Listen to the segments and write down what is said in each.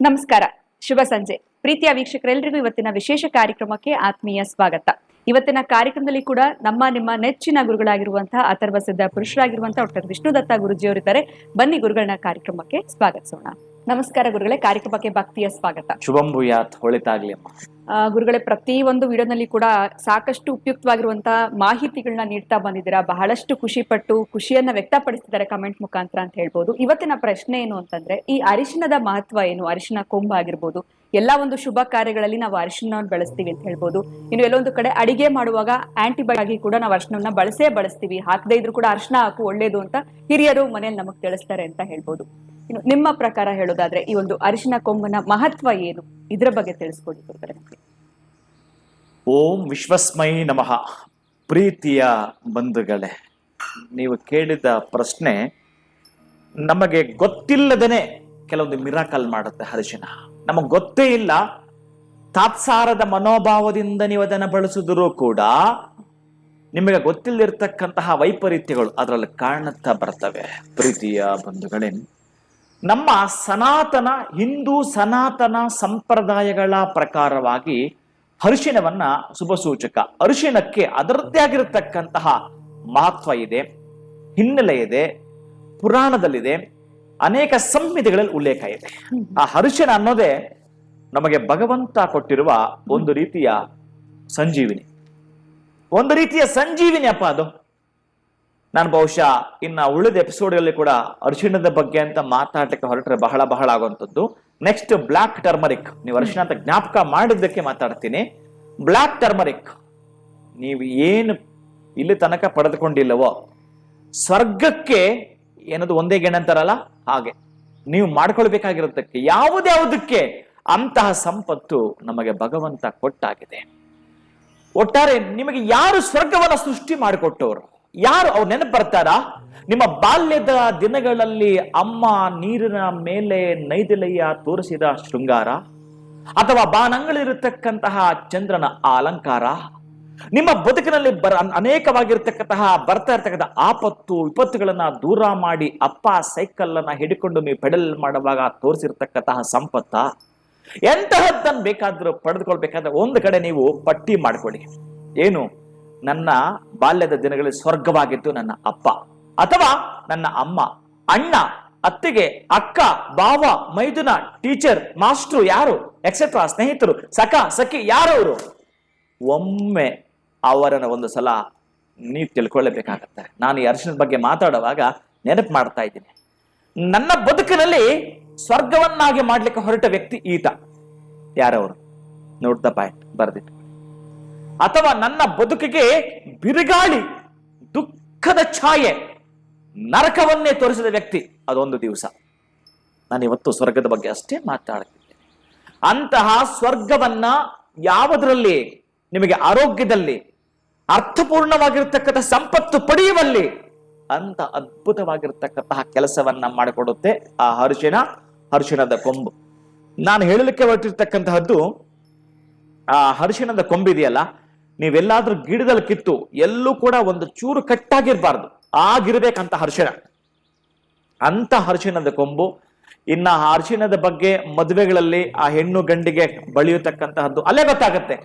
ನಮಸ್ಕಾರ. ಶುಭ ಸಂಜೆ. ಪ್ರೀತಿಯ ವೀಕ್ಷಕರೆಲ್ಲರಿಗೂ ಇವತ್ತಿನ ವಿಶೇಷ ಕಾರ್ಯಕ್ರಮಕ್ಕೆ ಆತ್ಮೀಯ ಸ್ವಾಗತ. ಇವತ್ತಿನ ಕಾರ್ಯಕ್ರಮದಲ್ಲಿ ಕೂಡ ನಮ್ಮ ನಿಮ್ಮ ನೆಚ್ಚಿನ ಗುರುಗಳಾಗಿರುವಂತಹ ಅಥರ್ವ ಸಿದ್ಧ ಪುರುಷರಾಗಿರುವಂತಹ ಡಾಕ್ಟರ್ ವಿಷ್ಣುದತ್ತ ಗುರುಜಿಯವರಿದ್ದಾರೆ. ಬನ್ನಿ ಗುರುಗಳನ್ನ ಕಾರ್ಯಕ್ರಮಕ್ಕೆ ಸ್ವಾಗತಿಸೋಣ. ನಮಸ್ಕಾರ ಗುರುಗಳೇ ಕಾರ್ಯಕ್ರಮಕ್ಕೆ ಭಕ್ತಿಯ ಸ್ವಾಗತ. ಶುಭಂ ಭೂಯಾತ್ ಹೊಳಿತಾಗ್ಲಿ ಅಮ್ಮ. ಗುರುಗಳೇ ಪ್ರತಿ ಒಂದು ವಿಡಿಯೋನಲ್ಲಿ ಕೂಡ ಸಾಕಷ್ಟು ಉಪಯುಕ್ತವಾಗಿರುವಂತಹ ಮಾಹಿತಿಗಳನ್ನ ನೀಡ್ತಾ ಬಂದಿದ್ದೀರಾ? ಬಹಳಷ್ಟು ಖುಷಿ ಪಟ್ಟು ಖುಷಿಯನ್ನ ವ್ಯಕ್ತಪಡಿಸ್ತಿದ್ದಾರೆ ಕಮೆಂಟ್ ಮುಖಾಂತರ ಅಂತ ಹೇಳ್ಬೋದು. ಇವತ್ತಿನ ಪ್ರಶ್ನೆ ಏನು ಅಂತಂದ್ರೆ ಈ ಅರಿಶಿನದ ಮಹತ್ವ ಏನು? ಅರಿಶಿನ ಕೊಂಬ ಆಗಿರ್ಬೋದು ಎಲ್ಲ ಒಂದು ಶುಭ ಕಾರ್ಯಗಳಲ್ಲಿ ನಾವು ಅರಿಶಿಣವನ್ನು ಬಳಸ್ತೀವಿ ಅಂತ ಹೇಳ್ಬೋದು. ಇನ್ನು ಎಲ್ಲೊಂದು ಕಡೆ ಅಡಿಗೆ ಮಾಡುವಾಗ ಆಂಟಿಬಯೋಟಿಕ್ ಆಗಿ ಕೂಡ ನಾವು ಅರಿಶಿಣವನ್ನ ಬಳಸೇ ಬಳಸ್ತೀವಿ. ಹಾಕದೇ ಇದ್ರೂ ಕೂಡ ಅರಿಶಿಣ ಹಾಕು ಒಳ್ಳೇದು ಅಂತ ಹಿರಿಯರು ಮನೇಲಿ ನಮಗ್ ತಿಳಿಸ್ತಾರೆ ಅಂತ ಹೇಳ್ಬೋದು. ಇನ್ನು ನಿಮ್ಮ ಪ್ರಕಾರ ಹೇಳೋದಾದ್ರೆ ಈ ಒಂದು ಅರಿಶಿಣ ಕೊಂಬನ ಮಹತ್ವ ಏನು? ಇದ್ರ ಬಗ್ಗೆ ತಿಳಿಸ್ಕೊಡಿ. ಓಂ ವಿಶ್ವಸ್ಮೈ ನಮಃ. ಪ್ರೀತಿಯ ಬಂಧುಗಳೇ, ನೀವು ಕೇಳಿದ ಪ್ರಶ್ನೆ ನಮಗೆ ಗೊತ್ತಿಲ್ಲದೇನೆ ಕೆಲವೊಂದು ಮಿರಾಕಲ್ ಮಾಡುತ್ತೆ ಹರಿಶಿನ ನಮಗೆ ಗೊತ್ತೇ ಇಲ್ಲ. ತಾತ್ಸಾರದ ಮನೋಭಾವದಿಂದ ನೀವು ಅದನ್ನು ಬಳಸಿದ್ರು ಕೂಡ ನಿಮಗೆ ಗೊತ್ತಿಲ್ಲದಿರ್ತಕ್ಕಂತಹ ವೈಪರೀತ್ಯಗಳು ಅದರಲ್ಲಿ ಕಾಣುತ್ತಾ ಬರ್ತವೆ. ಪ್ರೀತಿಯ ಬಂಧುಗಳೇ, ನಮ್ಮ ಸನಾತನ, ಹಿಂದೂ ಸನಾತನ ಸಂಪ್ರದಾಯಗಳ ಪ್ರಕಾರವಾಗಿ ಅರಿಶಿಣವನ್ನ ಶುಭ ಸೂಚಕ ಅರಿಶಿಣಕ್ಕೆ ಅದರದ್ದೇ ಆಗಿರತಕ್ಕಂತಹ ಮಹತ್ವ ಇದೆ, ಹಿನ್ನೆಲೆ ಇದೆ, ಪುರಾಣದಲ್ಲಿದೆ. ಅನೇಕ ಸಂಹಿತೆಗಳಲ್ಲಿ ಉಲ್ಲೇಖ ಇದೆ. ಆ ಹರ್ಷನ ಅನ್ನೋದೇ ನಮಗೆ ಭಗವಂತ ಕೊಟ್ಟಿರುವ ಒಂದು ರೀತಿಯ ಸಂಜೀವಿನಿ. ಒಂದು ರೀತಿಯ ಸಂಜೀವಿನಿ ಅಪ್ಪ ಅದು. ನಾನು ಬಹುಶಃ ಇನ್ನ ಉಳಿದ ಎಪಿಸೋಡ್ಗಳಲ್ಲಿ ಕೂಡ ಅರಿಶಿಣದ ಬಗ್ಗೆ ಅಂತ ಮಾತಾಡ್ಲಿಕ್ಕೆ ಹೊರಟ್ರೆ ಬಹಳ ಬಹಳ ಆಗುವಂಥದ್ದು. ನೆಕ್ಸ್ಟ್ ಬ್ಲಾಕ್ ಟರ್ಮರಿಕ್ ನೀವು ಅರಿಶಿಣ ಅಂತ ಜ್ಞಾಪಕ ಮಾಡಿದ್ದಕ್ಕೆ ಮಾತಾಡ್ತೀನಿ. ಬ್ಲಾಕ್ ಟರ್ಮರಿಕ್ ನೀವು ಏನು ಇಲ್ಲಿ ತನಕ ಪಡೆದುಕೊಂಡಿಲ್ಲವೋ, ಸ್ವರ್ಗಕ್ಕೆ ಏನದು ಒಂದೇ ಗೆಣಂತಾರಲ್ಲ ಹಾಗೆ. ನೀವು ಮಾಡ್ಕೊಳ್ಬೇಕಾಗಿರೋದಕ್ಕೆ ಯಾವುದ್ಯಾವುದಕ್ಕೆ ಅಂತಹ ಸಂಪತ್ತು ನಮಗೆ ಭಗವಂತ ಕೊಟ್ಟಾಗಿದೆ. ಒಟ್ಟಾರೆ ನಿಮಗೆ ಯಾರು ಸ್ವರ್ಗವನ್ನ ಸೃಷ್ಟಿ ಮಾಡಿಕೊಟ್ಟವರು? ಯಾರು ಅವ್ರು ನೆನಪು ಬರ್ತಾರಾ? ನಿಮ್ಮ ಬಾಲ್ಯದ ದಿನಗಳಲ್ಲಿ ಅಮ್ಮ ನೀರಿನ ಮೇಲೆ ನೈದಿಲೆಯ ತೋರಿಸಿದ ಶೃಂಗಾರ? ಅಥವಾ ಬಾನಂಗಳಿರತಕ್ಕಂತಹ ಚಂದ್ರನ ಅಲಂಕಾರ? ನಿಮ್ಮ ಬದುಕಿನಲ್ಲಿ ಬರ ಅನೇಕವಾಗಿರ್ತಕ್ಕಂತಹ ಬರ್ತಾ ಇರ್ತಕ್ಕಂಥ ಆಪತ್ತು, ವಿಪತ್ತುಗಳನ್ನ ದೂರ ಮಾಡಿ ಅಪ್ಪ ಸೈಕಲ್ ಅನ್ನ ಹಿಡಿಕೊಂಡು ನೀವು ಪೆಡಲ್ ಮಾಡುವಾಗ ತೋರಿಸಿರ್ತಕ್ಕಂತಹ ಸಂಪತ್ತ ಎಂತಹದ್ದನ್ನು ಬೇಕಾದ್ರೂ ಪಡೆದುಕೊಳ್ಬೇಕಾದ್ರೆ ಒಂದು ಕಡೆ ನೀವು ಪಟ್ಟಿ ಮಾಡ್ಕೊಳ್ಳಿ. ಏನು? ನನ್ನ ಬಾಲ್ಯದ ದಿನಗಳಲ್ಲಿ ಸ್ವರ್ಗವಾಗಿದ್ದು ನನ್ನ ಅಪ್ಪ ಅಥವಾ ನನ್ನ ಅಮ್ಮ, ಅಣ್ಣ, ಅತ್ತಿಗೆ, ಅಕ್ಕ ಬಾವ ಮೈದುನ, ಟೀಚರ್, ಮಾಸ್ಟ್ರು, ಯಾರು ಎಕ್ಸೆಟ್ರಾ ಸ್ನೇಹಿತರು, ಸಖ, ಸಖಿ, ಯಾರವರು? ಒಮ್ಮೆ ಅವರನ್ನ ಒಂದು ಸಲ ನೀವು ತಿಳ್ಕೊಳ್ಳೇಬೇಕಾಗತ್ತೆ. ನಾನು ಈ ಅರಿಶಿಣದ ಬಗ್ಗೆ ಮಾತಾಡುವಾಗ ನೆನಪು ಮಾಡ್ತಾ ಇದ್ದೀನಿ. ನನ್ನ ಬದುಕಿನಲ್ಲಿ ಸ್ವರ್ಗವನ್ನಾಗಿ ಮಾಡ್ಲಿಕ್ಕೆ ಹೊರಟ ವ್ಯಕ್ತಿ ಈತ. ಯಾರವರು? ನೋಡ್ದ ಪಾಯಿಂಟ್ ಬರ್ದಿಟ್ಟು. ಅಥವಾ ನನ್ನ ಬದುಕಿಗೆ ಬಿರುಗಾಳಿ, ದುಃಖದ ಛಾಯೆ, ನರಕವನ್ನೇ ತೋರಿಸಿದ ವ್ಯಕ್ತಿ, ಅದೊಂದು ದಿವಸ. ನಾನು ಇವತ್ತು ಸ್ವರ್ಗದ ಬಗ್ಗೆ ಅಷ್ಟೇ ಮಾತಾಡ್ತಿದ್ದೇನೆ. ಅಂತಹ ಸ್ವರ್ಗವನ್ನ ಯಾವುದರಲ್ಲಿ, ನಿಮಗೆ ಆರೋಗ್ಯದಲ್ಲಿ ಅರ್ಥಪೂರ್ಣವಾಗಿರ್ತಕ್ಕಂಥ ಸಂಪತ್ತು ಪಡೆಯುವಲ್ಲಿ ಅಂತ ಅದ್ಭುತವಾಗಿರ್ತಕ್ಕಂತಹ ಕೆಲಸವನ್ನ ಮಾಡಿಕೊಡುತ್ತೆ ಆ ಹರ್ಷಿನ ಹರಿಶಿಣದ ಕೊಂಬು. ನಾನು ಹೇಳಲಿಕ್ಕೆ ಹೊರಟಿರ್ತಕ್ಕಂತಹದ್ದು, ಆ ಹರಿಶಿಣದ ಕೊಂಬಿದೆಯಲ್ಲ ನೀವೆಲ್ಲಾದ್ರೂ ಗಿಡದಲ್ಲಿ ಕಿತ್ತು, ಎಲ್ಲೂ ಕೂಡ ಒಂದು ಚೂರು ಕಟ್ಟಾಗಿರ್ಬಾರ್ದು, ಆಗಿರ್ಬೇಕಂತ ಹರ್ಷಣ ಅಂತ ಹರ್ಷಣದ ಕೊಂಬು, ಇನ್ನ ಆ ಅರಿಶಿಣದ ಬಗ್ಗೆ ಮದುವೆಗಳಲ್ಲಿ ಆ ಹೆಣ್ಣು ಗಂಡಿಗೆ ಬಳಿಯತಕ್ಕಂತಹದ್ದು, ಅಲ್ಲೇ ಗೊತ್ತಾಗತ್ತೆ.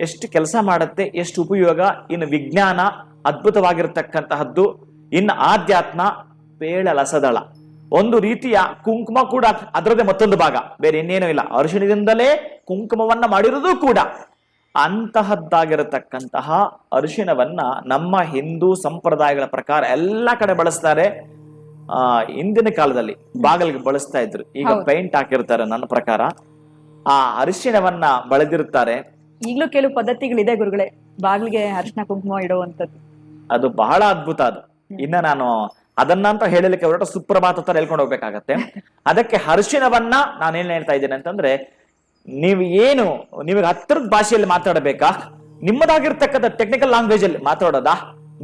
ಎಷ್ಟು ಕೆಲಸ ಮಾಡುತ್ತೆ ಎಷ್ಟು ಉಪಯೋಗ ಇನ್ನು ವಿಜ್ಞಾನ ಅದ್ಭುತವಾಗಿರ್ತಕ್ಕಂತಹದ್ದು. ಇನ್ನು ಆಧ್ಯಾತ್ಮ ಪೇಳಲಸದಳ ಒಂದು ರೀತಿಯ ಕುಂಕುಮ ಕೂಡ ಅದರದೇ ಮತ್ತೊಂದು ಭಾಗ. ಬೇರೆ ಇನ್ನೇನೂ ಇಲ್ಲ. ಅರಿಶಿಣದಿಂದಲೇ ಕುಂಕುಮವನ್ನ ಮಾಡಿರುವುದು ಕೂಡ ಅಂತಹದ್ದಾಗಿರತಕ್ಕಂತಹ ಅರಿಶಿಣವನ್ನ ನಮ್ಮ ಹಿಂದೂ ಸಂಪ್ರದಾಯಗಳ ಪ್ರಕಾರ ಎಲ್ಲ ಕಡೆ ಬಳಸ್ತಾರೆ. ಆ ಹಿಂದಿನ ಕಾಲದಲ್ಲಿ ಬಾಗಿಲಿಗೆ ಬಳಸ್ತಾ ಇದ್ರು. ಈಗ ಪೇಂಟ್ ಹಾಕಿರ್ತಾರೆ ನನ್ನ ಪ್ರಕಾರ. ಆ ಅರಿಶಿಣವನ್ನ ಬಳದಿರ್ತಾರೆ. ಈಗಲೂ ಕೆಲವು ಪದ್ಧತಿಗಳಿದೆ ಗುರುಗಳೇ. ಬಾಗಿಲಿಗೆ ಅರ್ಶನ ಕುಂಕುಮ ಇಡುವಂತದ್ದು ಅದು ಬಹಳ ಅದ್ಭುತ ಅದು. ಇನ್ನ ನಾನು ಅದನ್ನಂತ ಹೇಳಲಿಕ್ಕೆ ಹೊರಟ ಸುಪ್ರಭಾತ ತರ ಹೇಳ್ಕೊಂಡು ಹೋಗ್ಬೇಕಾಗತ್ತೆ. ಅದಕ್ಕೆ ಹರ್ಷಿನವನ್ನ ನಾನು ಏನ್ ಹೇಳ್ತಾ ಇದ್ದೇನೆ ಅಂತಂದ್ರೆ ನೀವು ಏನು ನಿಮಗೆ ಹತ್ತಿರದ ಭಾಷೆಯಲ್ಲಿ ಮಾತಾಡಬೇಕಾ? ನಿಮ್ಮದಾಗಿರ್ತಕ್ಕಂಥ ಟೆಕ್ನಿಕಲ್ ಲ್ಯಾಂಗ್ವೇಜ್ ಅಲ್ಲಿ ಮಾತಾಡೋದಾ?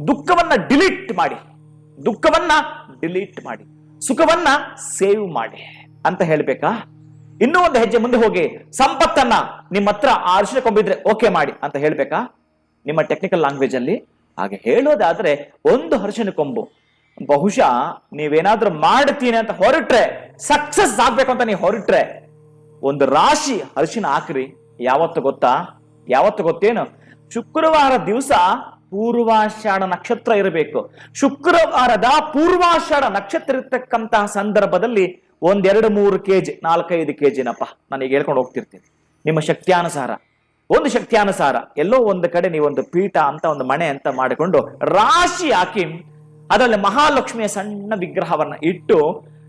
ದುಃಖವನ್ನ ಡಿಲೀಟ್ ಮಾಡಿ. ದುಃಖವನ್ನ ಡಿಲೀಟ್ ಮಾಡಿ. ಸುಖವನ್ನ ಸೇವ್ ಮಾಡಿ ಅಂತ ಹೇಳ್ಬೇಕಾ? ಇನ್ನೂ ಒಂದು ಹೆಜ್ಜೆ ಮುಂದೆ ಹೋಗಿ ಸಂಪತ್ತನ್ನ ನಿಮ್ಮ ಹತ್ರ ಆರ್ಷಿಕೊಂಬಿದ್ರೆ ಓಕೆ ಮಾಡಿ ಅಂತ ಹೇಳ್ಬೇಕಾ? ನಿಮ್ಮ ಟೆಕ್ನಿಕಲ್ ಲ್ಯಾಂಗ್ವೇಜ್ ಅಲ್ಲಿ ಹಾಗೆ ಹೇಳೋದಾದ್ರೆ ಒಂದು ಹರ್ಷನ ಕೊಂಬು. ಬಹುಶಃ ನೀವೇನಾದ್ರೂ ಮಾಡ್ತೀನಿ ಅಂತ ಹೊರಟ್ರೆ ಸಕ್ಸಸ್ ಆಗ್ಬೇಕು ಅಂತ ನೀವು ಹೊರಟ್ರೆ, ಒಂದು ರಾಶಿ ಅರಿಶಿನ ಹಾಕ್ರಿ. ಯಾವತ್ತು ಗೊತ್ತಾ? ಯಾವತ್ತು ಗೊತ್ತೇನು? ಶುಕ್ರವಾರ ದಿವಸ ಪೂರ್ವಾಷಾಢ ನಕ್ಷತ್ರ ಇರಬೇಕು. ಶುಕ್ರವಾರದ ಪೂರ್ವಾಷಾಢ ನಕ್ಷತ್ರ ಇರತಕ್ಕಂತಹ ಸಂದರ್ಭದಲ್ಲಿ ಒಂದೆರಡು ಮೂರು ಕೆ ಜಿ ನಾಲ್ಕೈದು ಕೆ ಜಿನಪ್ಪ ಈಗ ಹೇಳ್ಕೊಂಡು ಹೋಗ್ತಿರ್ತೀನಿ. ನಿಮ್ಮ ಶಕ್ತಿಯಾನುಸಾರ. ಒಂದು ಶಕ್ತಿಯಾನುಸಾರ. ಎಲ್ಲೋ ಒಂದು ಕಡೆ ನೀವೊಂದು ಪೀಠ ಅಂತ, ಒಂದು ಮಣೆ ಅಂತ ಮಾಡಿಕೊಂಡು ರಾಶಿ ಹಾಕಿ, ಅದರಲ್ಲಿ ಮಹಾಲಕ್ಷ್ಮಿಯ ಸಣ್ಣ ವಿಗ್ರಹವನ್ನ ಇಟ್ಟು,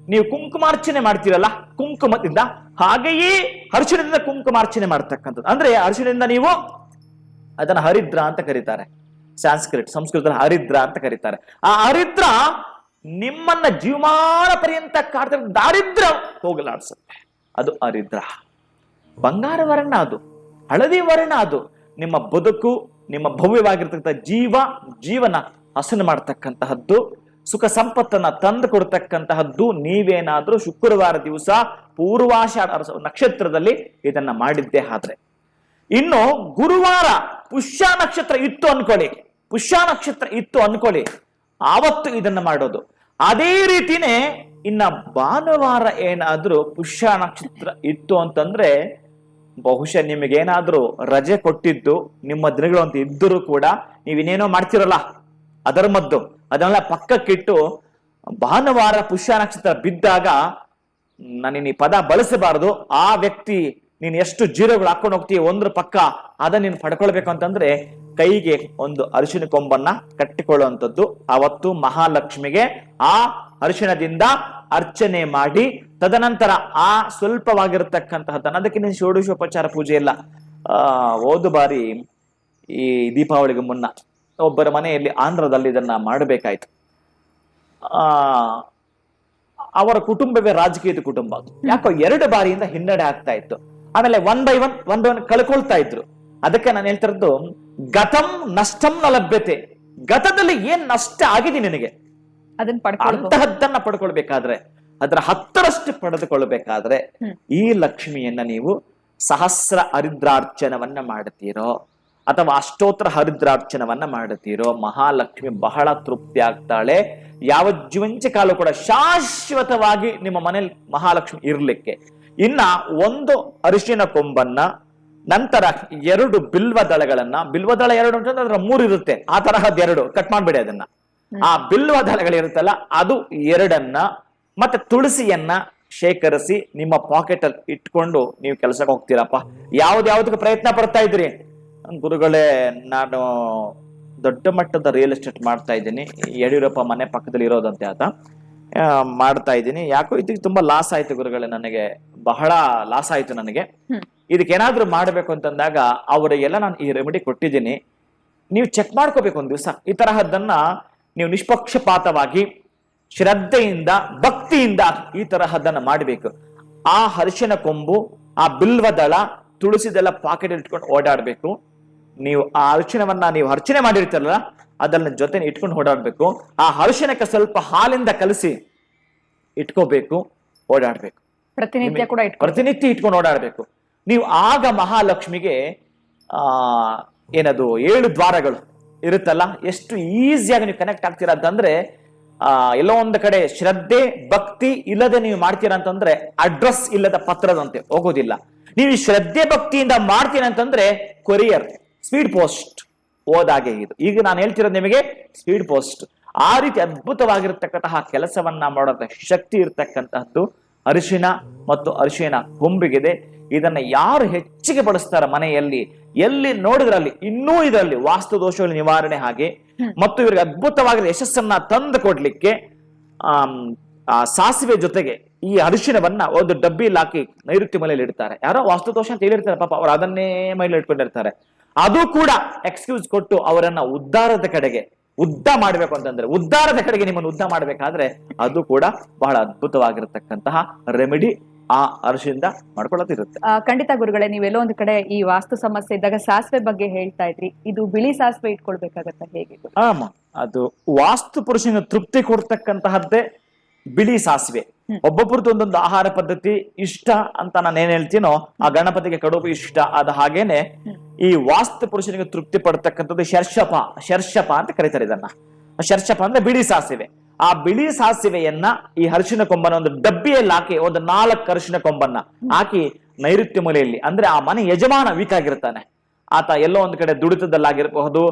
ನೀವು ಕುಂಕುಮಾರ್ಚನೆ ಮಾಡ್ತೀರಲ್ಲ, ಕುಂಕುಮದಿಂದ ಹಾಗೆಯೇ ಅರಿಶಿಣದಿಂದ ಕುಂಕುಮಾರ್ಚನೆ ಮಾಡ್ತಕ್ಕಂಥದ್ದು. ಅಂದ್ರೆ ಅರಿಶಿಣದಿಂದ ನೀವು ಅದನ್ನ ಹರಿದ್ರ ಅಂತ ಕರೀತಾರೆ. ಸಂಸ್ಕೃತ, ಸಂಸ್ಕೃತದಲ್ಲಿ ಹರಿದ್ರ ಅಂತ ಕರೀತಾರೆ. ಆ ಹರಿದ್ರ ನಿಮ್ಮನ್ನ ಜೀವಮಾನ ಪರ್ಯಂತ ಕಾಡ್ತಿರೋ ದಾರಿದ್ರ ಹೋಗಲಾಡಿಸುತ್ತೆ. ಅದು ಅರಿದ್ರ. ಬಂಗಾರ ವರ್ಣ ಅದು ಹಳದಿ ವರ್ಣ ಅದು, ನಿಮ್ಮ ಬದುಕು, ನಿಮ್ಮ ಭವ್ಯವಾಗಿರ್ತಕ್ಕಂಥ ಜೀವ, ಜೀವನ ಹಸನು ಮಾಡ್ತಕ್ಕಂತಹದ್ದು, ಸುಖ ಸಂಪತ್ತನ್ನ ತಂದು ಕೊಡ್ತಕ್ಕಂತಹದ್ದು, ನೀವೇನಾದ್ರೂ ಶುಕ್ರವಾರ ದಿವಸ ಪೂರ್ವಾಶ ನಕ್ಷತ್ರದಲ್ಲಿ ಇದನ್ನ ಮಾಡಿದ್ದೇ ಆದ್ರೆ. ಇನ್ನು ಗುರುವಾರ ಪುಷ್ಯ ನಕ್ಷತ್ರ ಇತ್ತು ಅನ್ಕೊಳ್ಳಿ. ಪುಷ್ಯ ನಕ್ಷತ್ರ ಇತ್ತು ಅನ್ಕೊಳ್ಳಿ. ಆವತ್ತು ಇದನ್ನ ಮಾಡೋದು. ಅದೇ ರೀತಿನೇ ಇನ್ನ ಭಾನುವಾರ ಏನಾದ್ರೂ ಪುಷ್ಯ ನಕ್ಷತ್ರ ಇತ್ತು ಅಂತಂದ್ರೆ ಬಹುಶಃ ನಿಮಗೇನಾದ್ರೂ ರಜೆ ಕೊಟ್ಟಿದ್ದು, ನಿಮ್ಮ ದಿನಗಳು ಅಂತ ಇದ್ದರೂ ಕೂಡ ನೀವಿನ್ನೇನೋ ಮಾಡ್ತಿರಲ್ಲ ಅದರ ಮದ್ದು ಅದನ್ನೆಲ್ಲ ಪಕ್ಕಕ್ಕಿಟ್ಟು ಭಾನುವಾರ ಪುಷ್ಯ ನಕ್ಷತ್ರ ಬಿದ್ದಾಗ ನಾನು ಈ ಪದ ಬಳಸಬಾರದು. ಆ ವ್ಯಕ್ತಿ ನೀನು ಎಷ್ಟು ಜೀರೋಗಳು ಹಾಕೊಂಡು ಹೋಗ್ತೀಯ ಒಂದ್ರ ಪಕ್ಕ ಅದನ್ನ ನೀನು ಪಡ್ಕೊಳ್ಬೇಕು ಅಂತಂದ್ರೆ ಕೈಗೆ ಒಂದು ಅರಿಶಿನ ಕೊಂಬನ್ನ ಕಟ್ಟಿಕೊಳ್ಳುವಂಥದ್ದು. ಅವತ್ತು ಮಹಾಲಕ್ಷ್ಮಿಗೆ ಆ ಅರಿಶಿಣದಿಂದ ಅರ್ಚನೆ ಮಾಡಿ, ತದನಂತರ ಆ ಸ್ವಲ್ಪವಾಗಿರತಕ್ಕಂತಹ ಅದಕ್ಕೆ ನೀನು ಷೋಡಶೋಪಚಾರ ಪೂಜೆ ಇಲ್ಲ. ಆ ಓದು ಬಾರಿ ಈ ದೀಪಾವಳಿಗೆ ಮುನ್ನ ಒಬ್ಬರ ಮನೆಯಲ್ಲಿ ಆಂಧ್ರದಲ್ಲಿ ಇದನ್ನ ಮಾಡಬೇಕಾಯ್ತು. ಆ, ಅವರ ಕುಟುಂಬವೇ ರಾಜಕೀಯದ ಕುಟುಂಬ ಯಾಕೋ ಎರಡು ಬಾರಿಯಿಂದ ಹಿನ್ನಡೆ ಆಗ್ತಾ ಇತ್ತು. ಆಮೇಲೆ one by one one by one ಕಳ್ಕೊಳ್ತಾ ಇದ್ರು. ಅದಕ್ಕೆ ನಾನು ಹೇಳ್ತಿರೋದು ಗತಂ ನಷ್ಟಂ ನ ಲಭ್ಯತೆ. ಗತದಲ್ಲಿ ಏನ್ ನಷ್ಟ ಆಗಿದೆ ನಿನಗೆ? ಅದನ್ನ ಅಂತಹದ್ದನ್ನ ಪಡ್ಕೊಳ್ಬೇಕಾದ್ರೆ ಅದರ ಹತ್ತರಷ್ಟು ಪಡೆದುಕೊಳ್ಬೇಕಾದ್ರೆ ಈ ಲಕ್ಷ್ಮಿಯನ್ನ ನೀವು ಸಹಸ್ರ ಹರಿದ್ರಾರ್ಚನವನ್ನ ಮಾಡುತ್ತೀರೋ ಅಥವಾ ಅಷ್ಟೋತ್ತರ ಹರಿದ್ರಾರ್ಚನವನ್ನ ಮಾಡುತ್ತೀರೋ ಮಹಾಲಕ್ಷ್ಮಿ ಬಹಳ ತೃಪ್ತಿ ಆಗ್ತಾಳೆ. ಯಾವ ಜೀವಂಚ ಕಾಲ ಕೂಡ ಶಾಶ್ವತವಾಗಿ ನಿಮ್ಮ ಮನೇಲಿ ಮಹಾಲಕ್ಷ್ಮಿ ಇರ್ಲಿಕ್ಕೆ. ಇನ್ನ ಒಂದು ಅರಿಶಿನ ಕೊಂಬನ್ನ ನಂತರ ಎರಡು ಬಿಲ್ವ ದಳಗಳನ್ನ ಬಿಲ್ವ ದಳ ಎರಡು ಅಂತಂದ್ರೆ ಅದರ ಮೂರು ಇರುತ್ತೆ. ಆ ತರಹದ ಎರಡು ಕಟ್ ಮಾಡ್ಬೇಡಿ ಅದನ್ನ. ಆ ಬಿಲ್ವ ದಳಗಳಿರುತ್ತಲ್ಲ ಅದು ಎರಡನ್ನ ಮತ್ತೆ ತುಳಸಿಯನ್ನ ಶೇಖರಿಸಿ ನಿಮ್ಮ ಪಾಕೆಟ್ ಅಲ್ಲಿ ಇಟ್ಕೊಂಡು ನೀವು ಕೆಲಸಕ್ಕೆ ಹೋಗ್ತೀರಪ್ಪ. ಯಾವ್ದ್ಯಾವ್ದಕ್ಕೆ ಪ್ರಯತ್ನ ಪಡ್ತಾ ಇದ್ರಿ? ಗುರುಗಳೇ ನಾನು ದೊಡ್ಡ ಮಟ್ಟದ ರಿಯಲ್ ಎಸ್ಟೇಟ್ ಮಾಡ್ತಾ ಇದ್ದೀನಿ. ಯಡಿಯೂರಪ್ಪ ಮನೆ ಪಕ್ಕದಲ್ಲಿ ಇರೋದಂತೆ ಆತ. ಆ, ಮಾಡ್ತಾ ಇದ್ದೀನಿ. ಯಾಕೋ ಇದಕ್ಕೆ ತುಂಬಾ ಲಾಸ್ ಆಯ್ತು ಗುರುಗಳೇ ನನಗೆ. ಬಹಳ ಲಾಸ್ ಆಯ್ತು ನನಗೆ. ಇದಕ್ಕೇನಾದ್ರೂ ಇದಕ್ಕೆ ಏನಾದ್ರೂ ಮಾಡಬೇಕು ಅಂತಂದಾಗ ಅವರಿಗೆಲ್ಲ ನಾನು ಈ ರೆಮಿಡಿ ಕೊಟ್ಟಿದ್ದೀನಿ. ನೀವು ಚೆಕ್ ಮಾಡ್ಕೋಬೇಕು ಒಂದು ದಿವಸ. ಈ ತರಹದ್ದನ್ನ ನೀವು ನಿಷ್ಪಕ್ಷಪಾತವಾಗಿ ಶ್ರದ್ಧೆಯಿಂದ ಭಕ್ತಿಯಿಂದ ಈ ತರಹದ್ದನ್ನ ಮಾಡಬೇಕು. ಆ ಹರಿಶಿನ ಕೊಂಬು ಆ ಬಿಲ್ವದಳ ತುಳಸಿದೆಲ್ಲ ಪಾಕೆಟ್ ಇಟ್ಕೊಂಡು ಓಡಾಡ್ಬೇಕು. ನೀವು ಆ ಅರಿಶಿಣವನ್ನ ನೀವು ಅರ್ಚನೆ ಮಾಡಿರ್ತಾರಲ್ಲ ಅದನ್ನ ಜೊತೆ ಇಟ್ಕೊಂಡು ಓಡಾಡ್ಬೇಕು. ಆ ಅರಿಶಿನಕ್ಕೆ ಸ್ವಲ್ಪ ಹಾಲಿಂದ ಕಲಸಿ ಇಟ್ಕೋಬೇಕು ಓಡಾಡ್ಬೇಕು. ಪ್ರತಿನಿತ್ಯ ಕೂಡ ಪ್ರತಿನಿತ್ಯ ಇಟ್ಕೊಂಡು ಓಡಾಡಬೇಕು. ನೀವು ಆಗ ಮಹಾಲಕ್ಷ್ಮಿಗೆ ಆ ಏನದು ಏಳು ದ್ವಾರಗಳು ಇರುತ್ತಲ್ಲ ಎಷ್ಟು ಈಸಿಯಾಗಿ ನೀವು ಕನೆಕ್ಟ್ ಆಗ್ತೀರಾ ಅಂತಂದ್ರೆ ಆ ಎಲ್ಲೋ ಒಂದು ಕಡೆ ಶ್ರದ್ಧೆ ಭಕ್ತಿ ಇಲ್ಲದೆ ನೀವು ಮಾಡ್ತೀರಾ ಅಂತಂದ್ರೆ ಅಡ್ರೆಸ್ ಇಲ್ಲದ ಪತ್ರದಂತೆ ಹೋಗೋದಿಲ್ಲ. ನೀವು ಶ್ರದ್ಧೆ ಭಕ್ತಿಯಿಂದ ಮಾಡ್ತೀನಿ ಅಂತಂದ್ರೆ ಕೊರಿಯರ್ ಸ್ಪೀಡ್ ಪೋಸ್ಟ್ ಹೋದಾಗೆ ಇದು. ಈಗ ನಾನು ಹೇಳ್ತಿರೋದು ನಿಮಗೆ ಸ್ಪೀಡ್ ಪೋಸ್ಟ್ ಆ ರೀತಿ ಅದ್ಭುತವಾಗಿರ್ತಕ್ಕಂತಹ ಕೆಲಸವನ್ನ ಮಾಡೋದ ಶಕ್ತಿ ಇರ್ತಕ್ಕಂತಹದ್ದು ಅರಿಶಿನ ಮತ್ತು ಅರಿಶಿನ ಕೊಂಬಿಗಿದೆ ಇದನ್ನ ಯಾರು ಹೆಚ್ಚಿಗೆ ಬಳಸ್ತಾರೆ ಮನೆಯಲ್ಲಿ? ಎಲ್ಲಿ ನೋಡಿದ್ರಲ್ಲಿ? ಇನ್ನೂ ಇದರಲ್ಲಿ ವಾಸ್ತು ದೋಷಗಳ ನಿವಾರಣೆ ಹಾಗೆ. ಮತ್ತು ಇವರಿಗೆ ಅದ್ಭುತವಾಗಿ ಯಶಸ್ಸನ್ನ ತಂದು ಕೊಡ್ಲಿಕ್ಕೆ ಆ ಸಾಸಿವೆ ಜೊತೆಗೆ ಈ ಅರಿಶಿನವನ್ನ ಒಂದು ಡಬ್ಬಿಯಲ್ಲಿ ಹಾಕಿ ನೈಋತ್ಯ ಮನೆಯಲ್ಲಿ ಇಡ್ತಾರೆ. ಯಾರೋ ವಾಸ್ತು ದೋಷ ಅಂತ ಹೇಳಿರ್ತಾರೆ ಪಾಪ ಅವ್ರು ಅದನ್ನೇ ಮೈಲಿ ಇಟ್ಕೊಂಡಿರ್ತಾರೆ. ಅದು ಕೂಡ ಎಕ್ಸ್ಕ್ಯೂಸ್ ಕೊಟ್ಟು ಅವರನ್ನ ಉದ್ಧಾರದ ಕಡೆಗೆ ಉದ್ದ ಮಾಡ್ಬೇಕು ಅಂತಂದ್ರೆ ಉದ್ದಾರದ ಕಡೆಗೆ ನಿಮ್ಮನ್ನು ಉದ್ದ ಮಾಡ್ಬೇಕಾದ್ರೆ ಅದು ಕೂಡ ಬಹಳ ಅದ್ಭುತವಾಗಿರತಕ್ಕಂತಹ ರೆಮಿಡಿ ಆ ಅರಿಶಿಂದ ಮಾಡ್ಕೊಳ್ಳೋದಿರುತ್ತೆ. ಖಂಡಿತ ಗುರುಗಳೇ ನೀವೆಲ್ಲೋ ಒಂದು ಕಡೆ ಈ ವಾಸ್ತು ಸಮಸ್ಯೆ ಇದ್ದಾಗ ಸಾಸಿವೆ ಬಗ್ಗೆ ಹೇಳ್ತಾ ಇದ್ರಿ. ಇದು ಬಿಳಿ ಸಾಸಿವೆ ಇಟ್ಕೊಳ್ಬೇಕಾಗತ್ತ ಹೇಗೆ? ಆಮ ಅದು ವಾಸ್ತು ಪುರುಷನ ತೃಪ್ತಿ ಕೊಡ್ತಕ್ಕಂತಹದ್ದೇ ಬಿಳಿ ಸಾಸಿವೆ. ಒಬ್ಬೊಬ್ರದ್ದು ಒಂದೊಂದು ಆಹಾರ ಪದ್ಧತಿ ಇಷ್ಟ ಅಂತ ನಾನು ಏನ್ ಹೇಳ್ತೀನೋ ಆ ಗಣಪತಿಗೆ ಕಡುಬು ಇಷ್ಟ ಅದ ಹಾಗೇನೆ ಈ ವಾಸ್ತು ಪುರುಷನಿಗೆ ತೃಪ್ತಿ ಪಡ್ತಕ್ಕಂಥದ್ದು ಶರ್ಷಪ ಶರ್ಷಪ ಅಂತ ಕರೀತಾರೆ ಇದನ್ನ. ಶರ್ಷಪ ಅಂದ್ರೆ ಬಿಳಿ ಸಾಸಿವೆ. ಆ ಬಿಳಿ ಸಾಸಿವೆಯನ್ನ ಈ ಅರಿಶಿನ ಕೊಂಬನ ಒಂದು ಡಬ್ಬಿಯಲ್ಲಿ ಹಾಕಿ ಒಂದು ನಾಲ್ಕು ಅರಿಶಿನ ಕೊಂಬನ್ನ ಹಾಕಿ ನೈಋತ್ಯ ಮೂಲೆಯಲ್ಲಿ ಅಂದ್ರೆ ಆ ಮನೆ ಯಜಮಾನ ವೀಕ್ ಆಗಿರ್ತಾನೆ ಆತ ಎಲ್ಲೋ ಒಂದ್ ಕಡೆ ದುಡಿತದಲ್ಲಾಗಿರಬಹುದು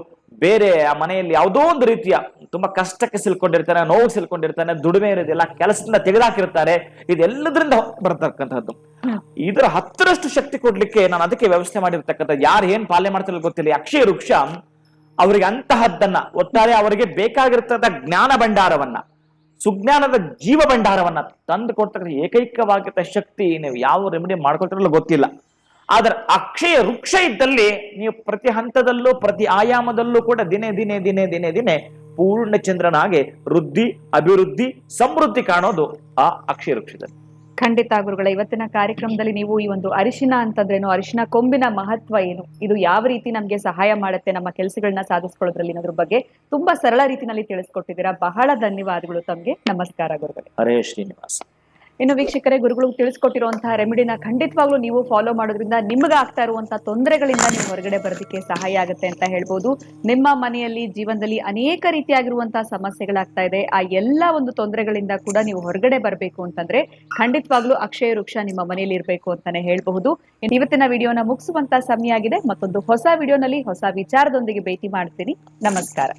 ಬೇರೆ ಆ ಮನೆಯಲ್ಲಿ ಯಾವುದೋ ಒಂದು ರೀತಿಯ ತುಂಬಾ ಕಷ್ಟಕ್ಕೆ ಸಿಲ್ಕೊಂಡಿರ್ತಾನೆ, ನೋವು ಸಿಲ್ಕೊಂಡಿರ್ತಾನೆ, ದುಡಿಮೆ ಇರೋದಿಲ್ಲ ಕೆಲಸದಿಂದ ತೆಗೆದಾಕಿರ್ತಾರೆ. ಇದೆಲ್ಲದರಿಂದ ಬರತಕ್ಕಂಥದ್ದು. ಇದರ ಹತ್ತರಷ್ಟು ಶಕ್ತಿ ಕೊಡ್ಲಿಕ್ಕೆ ನಾನು ಅದಕ್ಕೆ ವ್ಯವಸ್ಥೆ ಮಾಡಿರ್ತಕ್ಕಂಥ ಯಾರು ಏನ್ ಪಾಲನೆ ಮಾಡ್ತಿರೋ ಗೊತ್ತಿಲ್ಲ. ಅಕ್ಷಯ ವೃಕ್ಷ ಅವರಿಗೆ ಅಂತಹದ್ದನ್ನ, ಒಟ್ಟಾರೆ ಅವರಿಗೆ ಬೇಕಾಗಿರ್ತಕ್ಕಂಥ ಜ್ಞಾನ ಭಂಡಾರವನ್ನ, ಸುಜ್ಞಾನದ ಜೀವ ಭಂಡಾರವನ್ನ ತಂದು ಕೊಡ್ತಕ್ಕಂಥ ಏಕೈಕವಾಗಿರ್ತ ಶಕ್ತಿ ನೀವು ಯಾವ ರೆಮಿಡಿ ಮಾಡ್ಕೊಳ್ತಿರಲ್ಲ ಗೊತ್ತಿಲ್ಲ. ಆದ್ರೆ ಅಕ್ಷಯ ವೃಕ್ಷ ಇದ್ದಲ್ಲಿ ನೀವು ಪ್ರತಿ ಹಂತದಲ್ಲೂ ಪ್ರತಿ ಆಯಾಮದಲ್ಲೂ ಕೂಡ ದಿನೇ ದಿನೇ ದಿನೇ ದಿನೇ ದಿನೇ ಪೂರ್ಣ ಚಂದ್ರನಾಗೆ ವೃದ್ಧಿ ಅಭಿವೃದ್ಧಿ ಸಮೃದ್ಧಿ ಕಾಣೋದು ಆ ಅಕ್ಷಯ ವೃಕ್ಷದಲ್ಲಿ. ಖಂಡಿತ ಗುರುಗಳ ಇವತ್ತಿನ ಕಾರ್ಯಕ್ರಮದಲ್ಲಿ ನೀವು ಈ ಒಂದು ಅರಿಶಿನ ಅಂತಂದ್ರೇನು ಅರಿಶಿನ ಕೊಂಬಿನ ಮಹತ್ವ ಏನು? ಇದು ಯಾವ ರೀತಿ ನಮ್ಗೆ ಸಹಾಯ ಮಾಡುತ್ತೆ? ನಮ್ಮ ಕೆಲಸಗಳನ್ನ ಸಾಧಿಸ್ಕೊಳ್ಳೋದ್ರಲ್ಲಿ ಅನ್ನೋದ್ರ ಬಗ್ಗೆ ತುಂಬಾ ಸರಳ ರೀತಿನಲ್ಲಿ ತಿಳಿಸ್ಕೊಟ್ಟಿದ್ದೀರಾ. ಬಹಳ ಧನ್ಯವಾದಗಳು ತಮ್ಗೆ. ನಮಸ್ಕಾರ ಗುರುಗಳೇ. ಹರೇ ಶ್ರೀನಿವಾಸ. ಇನ್ನು ವೀಕ್ಷಕರೇ, ಗುರುಗಳು ತಿಳಿಸ್ಕೊಟ್ಟಿರುವಂತಹ ರೆಮಿಡಿನ ಖಂಡಿತವಾಗ್ಲೂ ನೀವು ಫಾಲೋ ಮಾಡೋದ್ರಿಂದ ನಿಮ್ಗೆ ಆಗ್ತಾ ಇರುವಂತಹ ತೊಂದರೆಗಳಿಂದ ನೀವು ಹೊರಗಡೆ ಬರೋದಕ್ಕೆ ಸಹಾಯ ಆಗುತ್ತೆ ಅಂತ ಹೇಳ್ಬೋದು. ನಿಮ್ಮ ಮನೆಯಲ್ಲಿ ಜೀವನದಲ್ಲಿ ಅನೇಕ ರೀತಿಯಾಗಿರುವಂತಹ ಸಮಸ್ಯೆಗಳಾಗ್ತಾ ಇದೆ. ಆ ಎಲ್ಲ ಒಂದು ತೊಂದರೆಗಳಿಂದ ಕೂಡ ನೀವು ಹೊರಗಡೆ ಬರಬೇಕು ಅಂತಂದ್ರೆ ಖಂಡಿತವಾಗ್ಲೂ ಅಕ್ಷಯ ವೃಕ್ಷ ನಿಮ್ಮ ಮನೆಯಲ್ಲಿ ಇರಬೇಕು ಅಂತಾನೆ ಹೇಳ್ಬಹುದು. ಇವತ್ತಿನ ವಿಡಿಯೋನ ಮುಗಿಸುವಂತ ಸಮಯ ಆಗಿದೆ ಮತ್ತೊಂದು ಹೊಸ ವಿಡಿಯೋನಲ್ಲಿ ಹೊಸ ವಿಚಾರದೊಂದಿಗೆ ಭೇಟಿ ಮಾಡ್ತೀನಿ. ನಮಸ್ಕಾರ.